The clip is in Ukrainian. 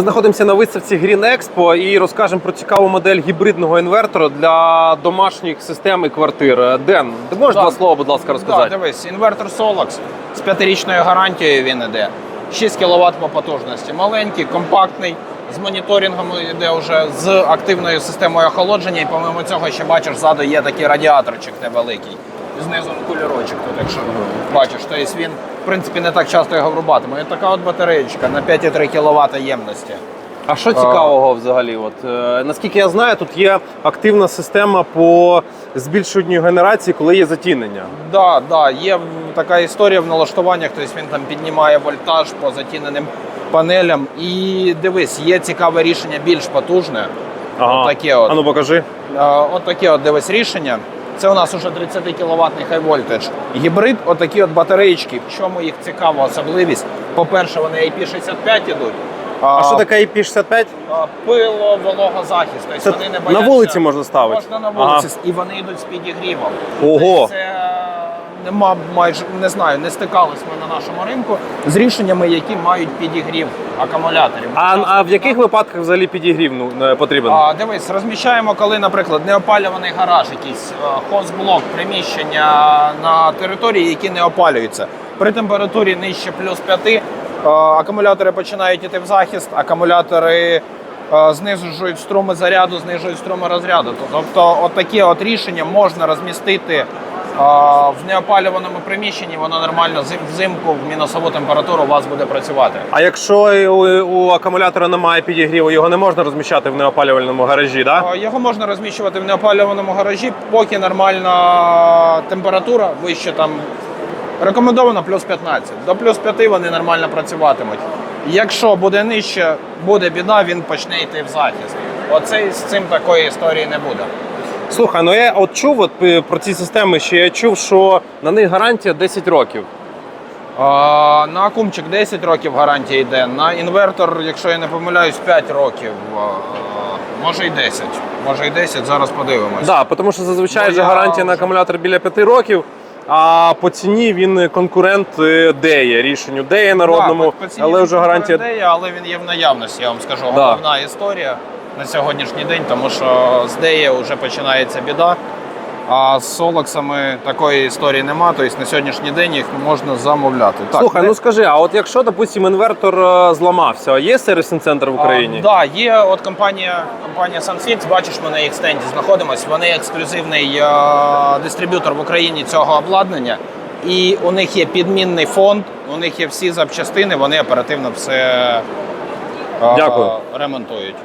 Ми знаходимося на виставці Green Expo і розкажемо про цікаву модель гібридного інвертора для домашніх систем і квартир. Ден, ти можеш Да. два слова, будь ласка, Так, розказати? дивись, інвертор Solax з п'ятирічною гарантією він іде. 6 кВт по потужності. Маленький, компактний, з моніторингом йде вже з активною системою охолодження. І помимо цього ще бачиш, ззаду є такий радіаторчик невеликий. І знизу кольорочок тут, якщо бачиш. Тобто він, принципі, не так часто його врубатиме. І така от батареєчка на 5,3 кВт ємності. А що цікавого взагалі? От е, наскільки я знаю, тут є активна система по збільшенню генерації, коли є затінення. Да, да, є така історія в налаштуваннях, тобто він там піднімає вольтаж по затіненим панелям. І дивись, є цікаве рішення більш потужне. Отаке от. А ну покажи. Е, От таке от дивись рішення. Це у нас уже 30 кВт хай вольтедж. Гібрид, отакі от батареїчки. В чому їх цікава особливість? По-перше, вони IP65 ідуть. А що таке IP65? А, Пило, вологозахист. Тобто вони не на вулиці можна ставити? Можна на вулиці. І вони йдуть з підігрівом. Ого. Це майже не знаю, не стикались ми на нашому ринку з рішеннями, які мають підігрів акумуляторів. А, а в яких випадках взагалі підігрів ну, е, потрібен? А, дивись, розміщаємо, коли, наприклад, неопалюваний гараж, якийсь е, хозблок, приміщення на території, які не опалюються. При температурі нижче плюс 5 е, акумулятори починають іти в захист, акумулятори знижують струми заряду, знижують струми розряду. Тобто, от такі от рішення можна розмістити в неопалюваному приміщенні, воно нормально взимку в мінусову температуру у вас буде працювати. А якщо у, у акумулятора немає підігріву, його не можна розміщати в неопалювальному гаражі, так? Да? Його можна розміщувати в неопалюваному гаражі, поки нормальна температура вище там рекомендовано плюс 15. До плюс 5 вони нормально працюватимуть. Якщо буде нижче, буде біда, він почне йти в захист. Оце з цим такої історії не буде. Слухай, ну я от чув от, е, про ці системи, ще я чув, що на них гарантія 10 років. А, на акумчик 10 років гарантія йде. На інвертор, якщо я не помиляюсь, 5 років. А, може і 10. Може і 10, зараз подивимось. Так, да, тому що зазвичай Ну, же я гарантія на акумулятор біля 5 років, а по ціні він конкурент е, Дея, рішенню Дея народному, Да, по- по ціні але вже гарантія. передає, але він є в наявності, я вам скажу. Да. Головна історія на сьогоднішній день, тому що з Деє вже починається біда. А з Солоксами такої історії нема, тобто на сьогоднішній день їх можна замовляти. Так, Слухай, де- ну скажи, а от якщо, допустим, інвертор е, зламався, є сервісний центр в Україні? Так, да, є от компанія, компанія Sunfix, бачиш, ми на їх стенді знаходимося. Вони ексклюзивний е, дистриб'ютор в Україні цього обладнання. І у них є підмінний фонд, у них є всі запчастини, вони оперативно все е, Дякую. ремонтують.